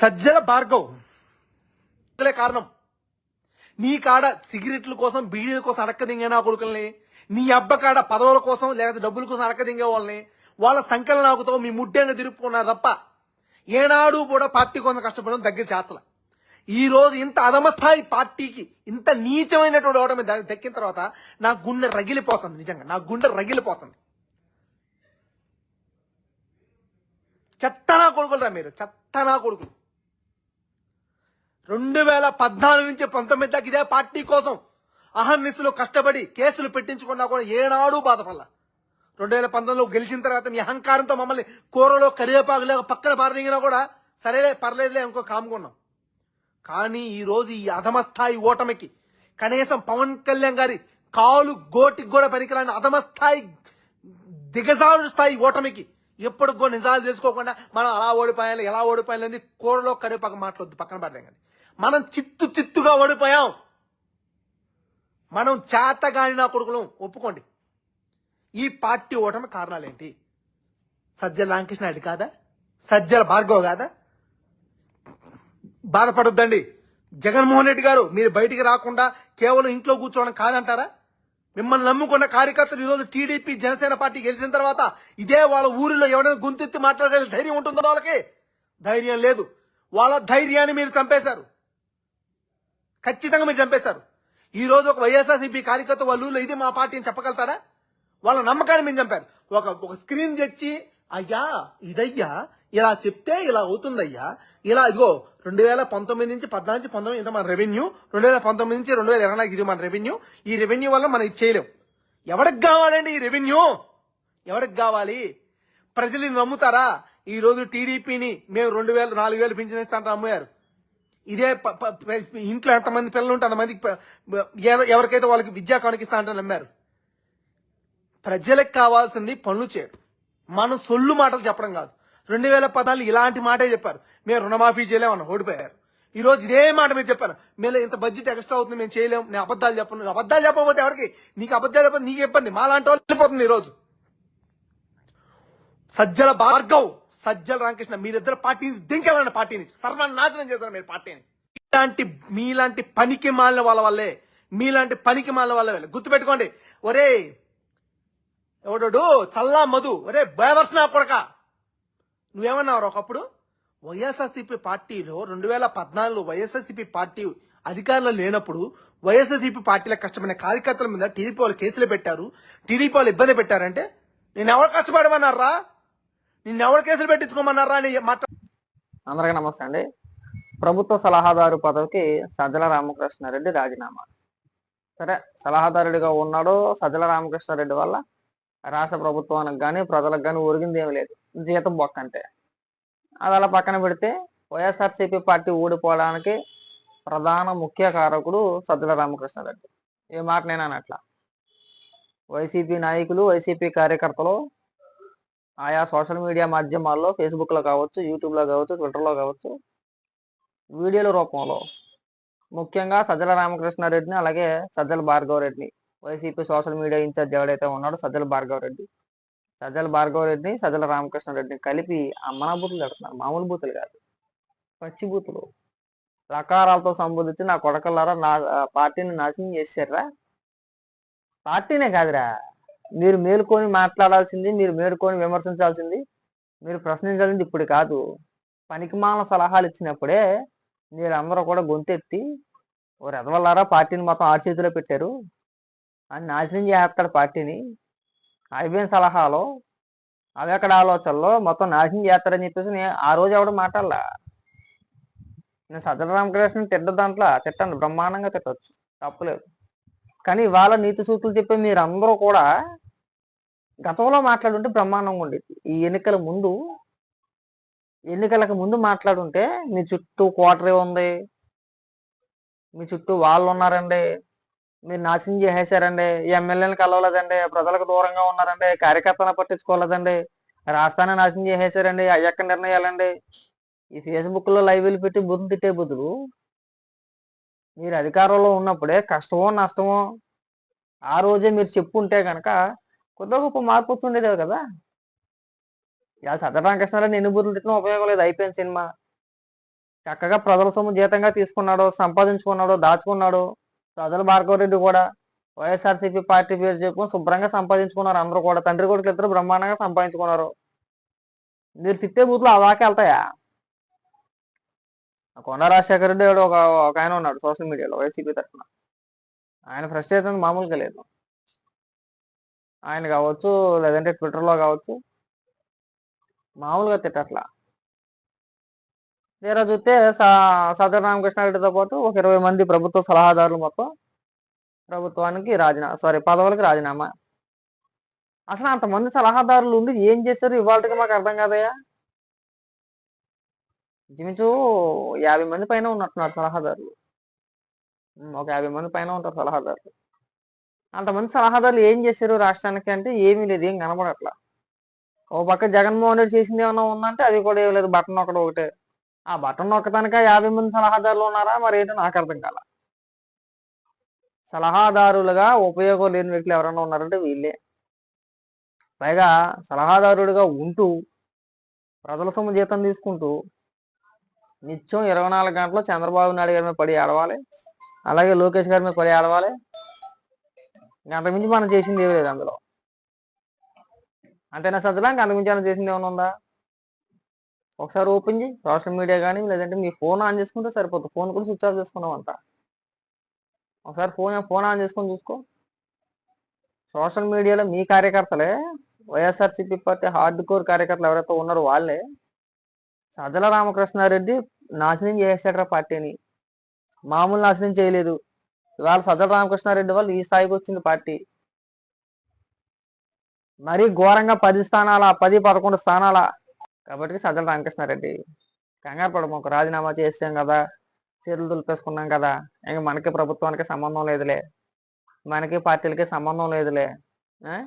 సజ్జల భార్గవ్. ఇదే కారణం. నీ కాడ సిగరెట్ల కోసం బీడీల కోసం అడక్కదింగే నా కొడుకుల్ని నీ అబ్బ కాడ పదవుల కోసం లేకపోతే డబ్బుల కోసం అడక్కదింగే వాళ్ళని వాళ్ళ సంఖ్యలు నాకుతో మీ ముడ్డైన తిరుపుకున్నారు తప్ప ఏనాడు కూడా పార్టీ కోసం కష్టపడడం దగ్గర చేర్చల. ఈ రోజు ఇంత అధమస్థాయి పార్టీకి ఇంత నీచమైనటువంటి ఓటమి దక్కిన తర్వాత నా గుండె రగిలిపోతుంది నిజంగా. నా గుండె రగిలిపోతుంది. చెత్తనా కొడుకులరా మీరు. చెత్తనా కొడుకులు. రెండు వేల పద్నాలుగు నుంచి పంతొమ్మిది దాకా ఇదే పార్టీ కోసం అహర్నిశలు కష్టపడి కేసులు పెట్టించుకున్నా కూడా ఏనాడు బాధపడలా. రెండు వేల పంతొమ్మిదిలో గెలిచిన తర్వాత మీ అహంకారంతో మమ్మల్ని కూరలో కరివేపాకులేక పక్కన పారదిగినా కూడా సరేలే పర్లేదులే ఇంకో కాముకున్నాం కానీ ఈరోజు ఈ అధమస్థాయి ఓటమికి కనీసం పవన్ కళ్యాణ్ గారి కాలు గోటికి కూడా పనికిరాని అధమస్థాయి దిగజారు స్థాయి ఓటమికి ఎప్పుడు కూడా నిజాలు తెలుసుకోకుండా మనం అలా ఓడిపోయాలి ఎలా ఓడిపోయాలి అనేది కూరలో కరివేపాకు మాట్లాడద్దు పక్కన పడదాం కానీ మనం చిత్తు చిత్తుగా ఓడిపోయాం. మనం చేతగాని నా కొడుకులం ఒప్పుకోండి. ఈ పార్టీ ఓటమి కారణాలేంటి? సజ్జల రామకృష్ణ రెడ్డి కాదా? సజ్జల భార్గవ్ కాదా? బాధపడొద్దండి. జగన్మోహన్ రెడ్డి గారు మీరు బయటికి రాకుండా కేవలం ఇంట్లో కూర్చోవడం కాదంటారా? మిమ్మల్ని నమ్ముకున్న కార్యకర్తలు ఈరోజు టీడీపీ జనసేన పార్టీ గెలిచిన తర్వాత ఇదే వాళ్ళ ఊరిలో ఎవరైనా గొంతెత్తి మాట్లాడగల ధైర్యం ఉంటుందో వాళ్ళకి? ధైర్యం లేదు. వాళ్ళ ధైర్యాన్ని మీరు చంపేశారు. ఖచ్చితంగా మీరు చంపేస్తారు. ఈ రోజు ఒక వైఎస్ఆర్సీపీ కార్యకర్త వాళ్ళు ఊళ్ళో ఇది మా పార్టీ అని చెప్పగలుగుతారా వాళ్ళ నమ్మకాన్ని మీరు చంపారు. ఒక ఒక స్క్రీన్ తెచ్చి అయ్యా ఇదయ్యా ఇలా చెప్తే ఇలా అవుతుందయ్యా ఇలా ఇదిగో రెండు వేల పంతొమ్మిది నుంచి పద్నాలుగు నుంచి పంతొమ్మిది ఇంత మన రెవెన్యూ రెండు వేల పంతొమ్మిది నుంచి రెండు వేల ఇరవై నాలుగు ఇది మన రెవెన్యూ ఈ రెవెన్యూ వల్ల మనం ఇది చేయలేం. ఎవరికి కావాలండి ఈ రెవెన్యూ ఎవరికి కావాలి? ప్రజలు నమ్ముతారా? ఈ రోజు టీడీపీని మేము రెండు వేలు నాలుగు వేలు పింఛన్ ఇస్తాంటే అమ్మారు ఇదే ప- ఇంట్లో ఎంతమంది పిల్లలు ఉంటే అంతమందికి ఎవరికైతే వాళ్ళకి విద్యా కానుకిస్తా అంటే నమ్మారు. ప్రజలకు కావాల్సింది పనులు చేయడం. మనం సొల్లు మాటలు చెప్పడం కాదు. రెండు వేల పదాలు ఇలాంటి మాటే చెప్పారు. మేము రుణమాఫీ చేయలేమన్నా ఓడిపోయారు. ఈ రోజు ఇదే మాట మీరు చెప్పారు. మేము ఇంత బడ్జెట్ ఎక్స్ట్రా అవుతుంది మేము చేయలేం నేను అబద్ధాలు చెప్పను. అబద్ధాలు చెప్పకపోతే ఎవరికి? నీకు అబద్ధాలు చెప్పదు నీకు ఇబ్బంది. మా లాంటి వాళ్ళు వెళ్ళిపోతుంది ఈరోజు. సజ్జల భార్గవ్ సజ్జల రామకృష్ణ మీరిద్దరు పార్టీని దింకెళ్ళండి పార్టీని. సర్వనాశనం చేస్తారు మీరు పార్టీని. ఇలాంటి మీలాంటి పనికి మాలిన వాళ్ళ వల్లే మీలాంటి పనికి మాలిన వాళ్ళ వల్లే. గుర్తుపెట్టుకోండి ఒరే ఎవడోడు చల్లా మధు ఒరే బేవర్స్ నా కొడక. నువ్వేమన్నావు ఒకప్పుడు? వైఎస్ఆర్సీపీ పార్టీలో రెండు వేల పద్నాలుగులో వైఎస్ఆర్సీపీ పార్టీ అధికారంలో లేనప్పుడు వైఎస్ఆర్సీపీ పార్టీలో కష్టమైన కార్యకర్తల మీద టీడీపీ వాళ్ళు కేసులు పెట్టారు టీడీపీ వాళ్ళు ఇబ్బంది పెట్టారంటే నేను ఎవరు కష్టపడమన్నారా? నిన్నెవరు కేసులు పెట్టించుకోమన్నారా అని మాట అందరికీ నమస్తే అండి. ప్రభుత్వ సలహాదారు పదవికి సజ్జల రామకృష్ణారెడ్డి రాజీనామా. సరే సలహాదారుడిగా ఉన్నాడు సజ్జల రామకృష్ణారెడ్డి వల్ల రాష్ట్ర ప్రభుత్వానికి కానీ ప్రజలకు కానీ ఒరిగింది ఏమి లేదు. జీతం బొక్క అంటే అది అలా పక్కన పెడితే వైఎస్ఆర్సీపీ పార్టీ ఊడిపోవడానికి ప్రధాన ముఖ్య కారకుడు సజ్జల రామకృష్ణారెడ్డి. ఏ మాట నేను అనట్లా. వైసీపీ నాయకులు వైసీపీ కార్యకర్తలు ఆయా సోషల్ మీడియా మాధ్యమాల్లో ఫేస్బుక్లో కావచ్చు యూట్యూబ్లో కావచ్చు ట్విట్టర్లో కావచ్చు వీడియోల రూపంలో. ముఖ్యంగా సజ్జల రామకృష్ణారెడ్డిని అలాగే సజ్జల భార్గవరెడ్డిని. వైసీపీ సోషల్ మీడియా ఇన్ఛార్జ్ ఎవడైతే ఉన్నాడో సజ్జల భార్గవ రెడ్డి సజ్జల భార్గవ రెడ్డిని సజ్జల రామకృష్ణారెడ్డిని కలిపి అమ్మన బూతులు పెడుతున్నారు మామూలు బూతులు కాదు. పచ్చి బూతులు. రకారాలతో సంబోధించి నా కొడకల్లారా నా పార్టీని నాశనం చేశారా? పార్టీనే కాదురా. మీరు మేలుకొని మాట్లాడాల్సింది మీరు మేలుకొని విమర్శించాల్సింది మీరు ప్రశ్నించాల్సింది ఇప్పుడు కాదు. పనికిమాల సలహాలు ఇచ్చినప్పుడే మీరందరూ కూడా గొంతెత్తి ఓ రెదవల్లారా పార్టీని మొత్తం ఆడి చేతిలో పెట్టారు. అని నాశనం చేస్తాడు పార్టీని. అయిపోయిన సలహాలో అవి ఎక్కడ ఆలోచనలో మొత్తం నాశనం చేస్తారని చెప్పేసి నేను ఆ రోజు ఎవడ మాట్లాడలా. నేను సజ్జల రామకృష్ణ తిట్ట దాంట్లో తిట్టండి బ్రహ్మాండంగా తిట్టచ్చు. తప్పులేదు. కానీ ఇవాళ నీతి సూక్తులు చెప్పే మీరందరూ కూడా గతంలో మాట్లాడుంటే బ్రహ్మాండంగా ఉండేది. ఈ ఎన్నికల ముందు ఎన్నికలకు ముందు మాట్లాడుంటే మీ చుట్టూ కోటరీ ఉంది. మీ చుట్టూ వాళ్ళు ఉన్నారండి. మీరు నాశనం చేసేసారండి. ఎమ్మెల్యేని కలవలేదండి. ప్రజలకు దూరంగా ఉన్నారండి. కార్యకర్తలను పట్టించుకోలేదండి. రాష్ట్రాన్ని నాశనం చేసేసారండి. అయ్యక్క నిర్ణయాలండి. ఈ ఫేస్బుక్లో లైవ్లు పెట్టి బుద్ధి తిట్టే బుద్ధులు మీరు అధికారంలో ఉన్నప్పుడే కష్టమో నష్టమో ఆ రోజే మీరు చెప్పుంటే కనుక కొద్ది గొప్ప మార్పు వచ్చిండేదే కదా. ఇవాళ సత్యరామకృష్ణారావు ఎన్ని బుర్రలు తిట్టిన ఉపయోగం లేదు అయిపోయింది సినిమా. చక్కగా ప్రజల సొమ్ము జీతంగా తీసుకున్నాడు సంపాదించుకున్నాడు దాచుకున్నాడు ప్రజల భార్గవరెడ్డి కూడా వైఎస్ఆర్సీపీ పార్టీ పేరు చెప్పుకొని శుభ్రంగా సంపాదించుకున్నారు అందరూ కూడా. తండ్రి కొడుకులు ఇద్దరు బ్రహ్మాండంగా సంపాదించుకున్నారు. మీరు తిట్టే బూతులు అలాగే వెళ్తాయా? కొండ రాజశేఖర రెడ్డి ఒక ఒక ఆయన ఉన్నాడు సోషల్ మీడియాలో వైసీపీ తరఫున. ఆయన ఫ్రస్ట్రేషన్ మామూలుగా లేదు. ఆయన కావచ్చు లేదంటే ట్విట్టర్లో కావచ్చు. మామూలుగా తిట్టట్లా. తీరా చూస్తే స- సదర్ రామకృష్ణారెడ్డితో పాటు ఒక ఇరవై మంది ప్రభుత్వ సలహాదారులు మొత్తం ప్రభుత్వానికి రాజీనామా సారీ పదవులకు రాజీనామా. అసలు అంతమంది సలహాదారులు ఉండి ఏం చేశారు ఇవాళకి మాకు అర్థం కాదయ్యా. ఇంచుమించు యాభై మంది పైన ఉన్నట్టున్నారు సలహాదారులు. ఒక యాభై మంది పైన ఉంటారు సలహాదారులు. అంతమంది సలహాదారులు ఏం చేశారు రాష్ట్రానికి అంటే ఏమీ లేదు ఏం కనబడట్లా. ఓ పక్క జగన్మోహన్ రెడ్డి చేసింది ఏమన్నా ఉందంటే అది కూడా ఏం లేదు బటన్ ఒకటి ఒకటే. ఆ బటన్ నొక్కడానిక యాభై మంది సలహాదారులు ఉన్నారా? మరి ఏంటో నాకు అర్థం కాల. సలహాదారులుగా ఉపయోగం లేని వ్యక్తులు ఎవరైనా ఉన్నారంటే వీళ్ళే. పైగా సలహాదారుడిగా ఉంటూ ప్రజల సొమ్ము జీతం తీసుకుంటూ నిత్యం ఇరవై నాలుగు గంటలు చంద్రబాబు నాయుడు గారి మీద పడి ఆడవాలి అలాగే లోకేష్ గారి మీద పడి ఆడవాలి అంతకుమించి మనం చేసింది ఏమీ లేదు అందులో. అంతేనా సజ్జలా? ఇంకా అంతకుమించి మనం చేసింది ఏమైనా ఉందా? ఒకసారి ఓపెన్ చేయి. సోషల్ మీడియా కానీ లేదంటే మీ ఫోన్ ఆన్ చేసుకుంటే సరిపోతుంది ఫోన్ కూడా స్విచ్ ఆఫ్ చేసుకున్నాం అంతా. ఒకసారి ఫోన్ ఫోన్ ఆన్ చేసుకొని చూసుకో. సోషల్ మీడియాలో మీ కార్యకర్తలే వైఎస్ఆర్సీపీ పార్టీ హార్డ్ కోర్ కార్యకర్తలు ఎవరైతే ఉన్నారో వాళ్ళే సజ్జల రామకృష్ణారెడ్డి నాశనం చేసేటరా పార్టీని. మామూలు నాశనం చేయలేదు. ఇవాళ సజ్జల రామకృష్ణారెడ్డి వాళ్ళు ఈ స్థాయికి వచ్చింది పార్టీ. మరీ ఘోరంగా పది స్థానాల పది పదకొండు స్థానాల కాబట్టి సజ్జల రామకృష్ణారెడ్డి. కంగారు పడము రాజీనామా చేసాం కదా చేతులు దులిపేసుకున్నాం కదా ఇంక మనకి ప్రభుత్వానికి సంబంధం లేదులే. మనకి పార్టీలకి సంబంధం లేదులే. ఆ?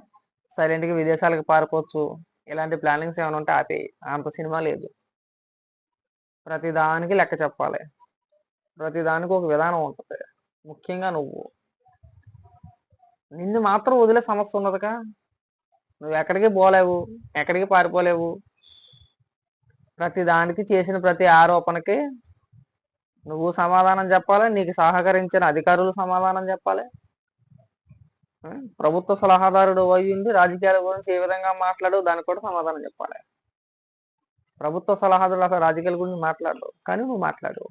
సైలెంట్గా విదేశాలకు పారిపోవచ్చు. ఇలాంటి ప్లానింగ్స్ ఏమైనా ఉంటే ఆపి అంత సినిమా లేదు. ప్రతిదానికి లెక్క చెప్పాలి. ప్రతిదానికి ఒక విధానం ఉంటుంది. ముఖ్యంగా నువ్వు. నిన్ను మాత్రం వదిలే సమస్య ఉన్నదిగా. నువ్వు ఎక్కడికి పోలేవు ఎక్కడికి పారిపోలేవు. ప్రతి దానికి చేసిన ప్రతి ఆరోపణకి నువ్వు సమాధానం చెప్పాలి నీకు సహకరించిన అధికారులు సమాధానం చెప్పాలి. ప్రభుత్వ సలహాదారుడు అయ్యింది రాజకీయాల గురించి ఏ విధంగా మాట్లాడు దానికి కూడా సమాధానం చెప్పాలి. ప్రభుత్వ సలహాదారులు అసలు రాజకీయాల గురించి మాట్లాడు కానీ నువ్వు మాట్లాడు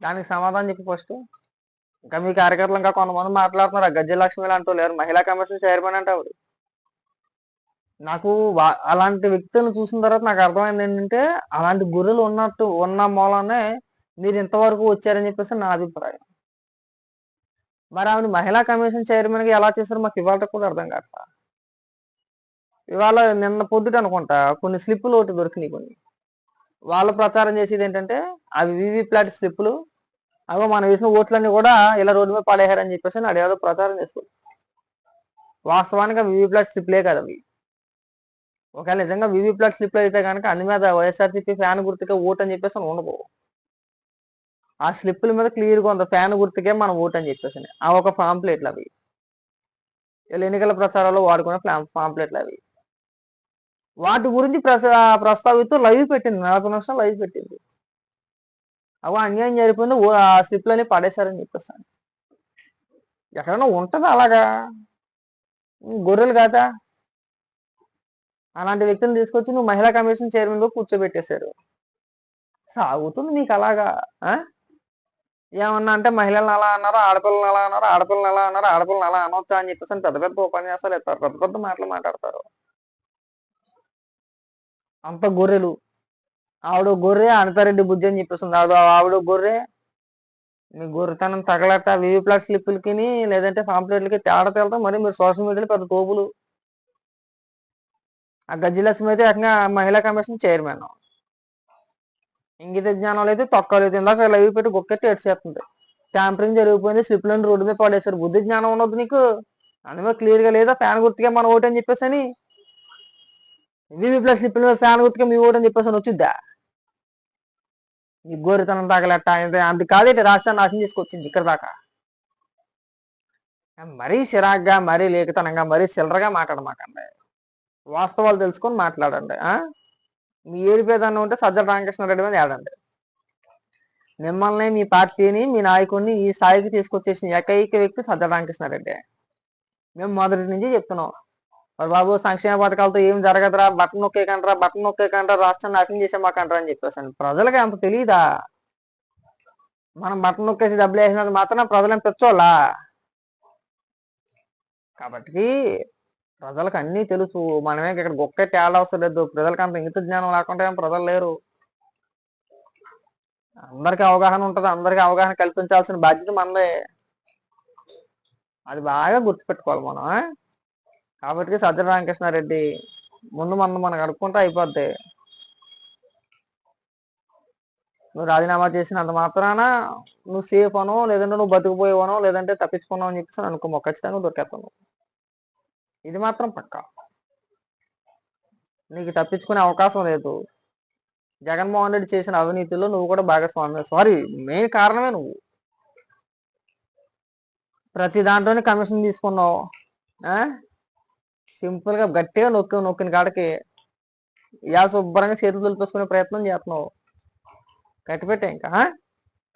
దానికి సమాధానం చెప్పి ఫస్ట్. ఇంకా మీ కార్యకర్తలు ఇంకా కొంతమంది మాట్లాడుతున్నారు. ఆ లక్ష్మి అంటూ లేరు. మహిళా కమిషన్ చైర్మన్ అంటే ఆవిడ నాకు అలాంటి వ్యక్తులను చూసిన తర్వాత నాకు అర్థమైంది ఏంటంటే అలాంటి గుర్రెలు ఉన్నట్టు ఉన్న మూలనే మీరు ఇంతవరకు వచ్చారని చెప్పేసి నా అభిప్రాయం. మరి ఆవిడ మహిళా కమిషన్ చైర్మన్గా ఎలా చేశారో మాకు ఇవాళ కూడా అర్థం కాదు ఇవాళ నిన్న పొద్దుట అనుకుంటా కొన్ని స్లిప్పులు ఒకటి దొరికినాయి కొన్ని. వాళ్ళు ప్రచారం చేసేది ఏంటంటే అవి వివి ప్లాట్ స్లిప్పులు అగో మనం వేసిన ఓట్లన్నీ కూడా ఇలా రోడ్డు మీద పడేయారని చెప్పేసి అని ప్రచారం చేస్తారు వాస్తవానికి వివి ప్లాట్ స్లిప్లే కదా అవి. ఒకవేళ నిజంగా వివి ప్లాట్ స్లిప్లు అయితే కనుక అందు మీద వైఎస్ఆర్సీపీ ఫ్యాన్ గుర్తుకే ఓట్ అని చెప్పేసి అని ఉండదు. ఆ స్లిప్పుల మీద క్లియర్గా ఉంది. ఫ్యాన్ గుర్తుకే మనం ఓట్ అని చెప్పేసి ఆ ఒక పాంప్లెట్లు అవి. వీళ్ళు ఎన్నికల ప్రచారాల్లో వాడుకునే పాంప్లెట్లు అవి. వాటి గురించి ప్రస ప్రస్తావిస్తూ లైవ్ పెట్టింది. నలభై నిమిషాలు లైవ్ పెట్టింది. అవి అన్యాయం జరిపోయింది ఓ- ఆ స్లిప్లని పడేశారని చెప్పేస్తాను. ఎక్కడైనా ఉంటుందా అలాగా? గొర్రెలు కాదా? అలాంటి వ్యక్తిని తీసుకొచ్చి నువ్వు మహిళా కమిషన్ చైర్మన్లో కూర్చోబెట్టేశారు. సాగుతుంది నీకు అలాగా ఆ? ఏమన్నా అంటే మహిళలను అలా అన్నారు ఆడపిల్లలు అలా అన్నారు ఆడపిల్లలు అలా అన్నారు ఆడపిల్లలు అలా అనొచ్చా అని చెప్పేసి పెద్ద పెద్ద ఉపన్యాసాలు ఇస్తారు పెద్ద పెద్ద మాటలు మాట్లాడతారు. అంత గొర్రెలు. ఆవిడ గొర్రె అనితారెడ్డి బుజ్జి అని చెప్పేస్తుంది ఆవిడ ఆవిడ గొర్రె. మీ గొర్రెతనం తగలట వివి ప్లాట్ స్లిప్పులకి లేదంటే పాంప్లెట్లకి తేడా తేలతాం మరి మీరు సోషల్ మీడియాలో పెద్ద తోపులు ఆ గజ్జిలక్ష్మి అయితే ఏకంగా మహిళా కమిషన్ చైర్మన్. ఇంగిత జ్ఞానంలో అయితే తొక్కలేదు ఇందాక లైవ్ పెట్టి గొక్కెట్టి ఎడ్చేస్తుంది ట్యాంపరింగ్ జరిగిపోయింది. స్లిప్లను రోడ్డు మీద పడేశారు. బుద్ధి జ్ఞానం ఉండదు నీకు? అందులో క్లియర్గా లేదా? ఫ్యాన్ గుర్తుగా మన ఓటని అని చెప్పేసి అని ఎంబీబీ ప్లస్ స్లిప్ మీద ఫ్యాన్ గుర్తుగా మీ ఓటు అని చెప్పేసి వచ్చిద్దా నీ గోరితనం తాగలట్ట అంత కాదేంటి రాష్ట్రాన్ని నాశనం చేసుకొచ్చింది ఇక్కడ దాకా. మరీ చిరాగ్గా మరీ లేఖతనంగా మరీ చిల్లరగా మాట్లాడమాకండి వాస్తవాలు తెలుసుకొని మాట్లాడండి ఆ? మీ ఏడుపు ఉంటే సజ్జల రామకృష్ణారెడ్డి మీద ఏడండి. మిమ్మల్ని మీ పార్టీని మీ నాయకుడిని ఈ స్థాయికి తీసుకొచ్చేసిన ఏకైక వ్యక్తి సజ్జల రామకృష్ణారెడ్డి మేము మొదటి నుంచి చెప్తున్నాం. మరి బాబు సంక్షేమ పథకాలతో ఏం జరగదురా బట్టన్ నొక్కేకంటరా బట్టన్ నొక్కేకంటరా రాష్ట్రాన్ని నాశనం చేసే మాకంటారా అని చెప్పేసాను ప్రజలకి అంత తెలియదా మనం బట్టన్ నొక్కేసి డబ్బులు వేసినందుకు మాత్రం ప్రజలను పెంచోళ్ళా? కాబట్టి ప్రజలకు అన్నీ తెలుసు. మనమే ఇక్కడ గొక్కే తేడా అవసరం లేదు. ప్రజలకు అంత ఇంగిత జ్ఞానం లేకుండా ఏం ప్రజలు లేరు. అందరికి అవగాహన ఉంటుంది. అందరికి అవగాహన కల్పించాల్సిన బాధ్యత మనదే. అది బాగా గుర్తుపెట్టుకోవాలి మనం కాబట్టి సజ్జల రామకృష్ణారెడ్డి ముందు మనం మనం అడుక్కుంటే అయిపోద్ది. నువ్వు రాజీనామా చేసినంత మాత్రాన నువ్వు సేఫ్ అనో లేదంటే నువ్వు బతికిపోయేవనో లేదంటే తప్పించుకున్నావు అని చెప్పేసి అనుకో మొక్క ఖచ్చితంగా దొరికేస్తాను ఇది మాత్రం పక్క. నీకు తప్పించుకునే అవకాశం లేదు. జగన్మోహన్ రెడ్డి చేసిన అవినీతిలో నువ్వు కూడా భాగస్వామి సారీ మెయిన్ కారణమే నువ్వు. ప్రతి దాంట్లోనే కమిషన్ తీసుకున్నావు. సింపుల్గా గట్టిగా నొక్కి నొక్కిన కాడకి యా శుభ్రంగా చేతులు దులిపేసుకునే ప్రయత్నం చేస్తున్నావు. కట్టిపెట్టే ఇంకా